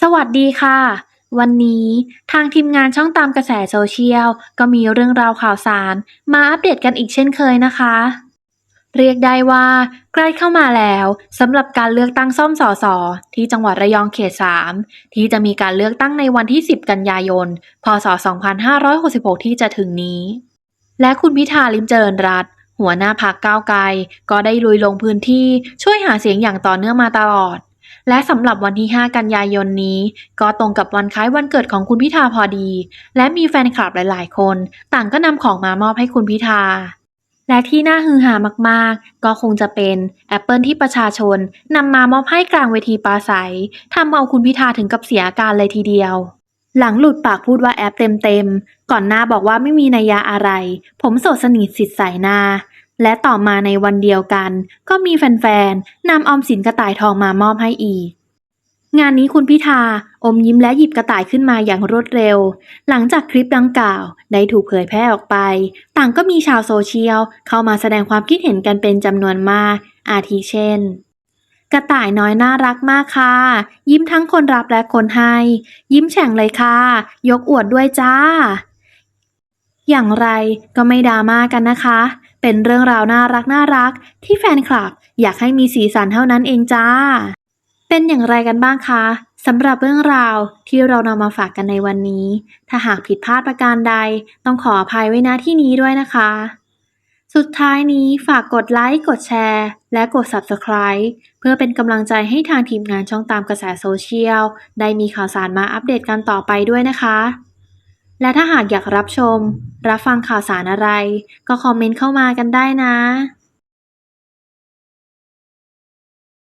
สวัสดีค่ะ วันนี้ทางทีมงานช่องตามกระแสโซเชียล ก็มีเรื่องราวข่าวสาร มาอัปเดตกันอีกเช่นเคยนะคะ เรียกได้ว่าใกล้เข้ามาแล้วสำหรับการเลือกตั้งซ่อมสอสอที่จังหวัดระยองเขต 3 ที่จะมีการเลือกตั้งในวันที่ 10 กันยายน พศ 2566 ที่จะถึงนี้ และคุณพิธาลิมเจริญรัตหัวหน้าพักก้าวไกล ก็ได้ลุยลงพื้นที่ช่วยหาเสียงอย่างต่อเนื่องมาตลอด และสำหรับวันที่ 5 กันยายนนี้ ก็ตรงกับวันคล้ายวันเกิดของคุณพิธาพอดี และมีแฟนคลับหลาย ๆ คน ต่างก็นำของมามอบให้คุณพิธา และที่น่าฮือฮามาก ๆ ก็คงจะเป็นแอปเปิลที่ประชาชนนำมามอบให้กลางเวทีปราศัยทำเอาคุณพิธาถึงกับเสียอาการเลยทีเดียว หลังหลุดปากพูดว่าแอปเต็ม ๆ ก่อนหน้าบอกว่าไม่มีนัยยะอะไร ผมโสดสนิทสิทธิ์ใสหน้า และต่อมาในวันเดียวกัน ก็มีแฟนๆนำออมสินกระต่ายทองมามอบให้อีก งานนี้คุณพิธาอมยิ้มและหยิบกระต่ายขึ้นมาอย่างรวดเร็ว หลังจากคลิปดังกล่าวได้ถูกเผยแพร่ออกไป ต่างก็มีชาวโซเชียลเข้ามาแสดงความคิดเห็นกันเป็นจำนวนมาก อาทิเช่น กระต่ายน้อยน่ารักมากค่ะ ยิ้มทั้งคนรับและคนให้ ยิ้มแฉ่งเลยค่ะ ยกอวดด้วยจ้า อย่างไรก็ไม่ดราม่ากันนะคะ เป็นเรื่องราวน่ารักน่ารักที่แฟนคลับอยากให้มีสีสันเท่านั้นเองจ้า เป็นอย่างไรกันบ้างคะสำหรับเรื่องราวที่เรานำมาฝากกันในวันนี้ ถ้าหากผิดพลาดประการใดต้องขออภัยไว้ณที่นี้ด้วยนะคะ สุดท้ายนี้ฝากกดไลค์ กดแชร์ และกด Subscribe เพื่อเป็นกำลังใจให้ทางทีมงานช่องตามกระแสโซเชียล ได้มีข่าวสารมาอัปเดตกันต่อไปด้วยนะคะ และถ้าหากอยากรับชม รับฟังข่าวสารอะไร ก็คอมเมนต์เข้ามากันได้นะ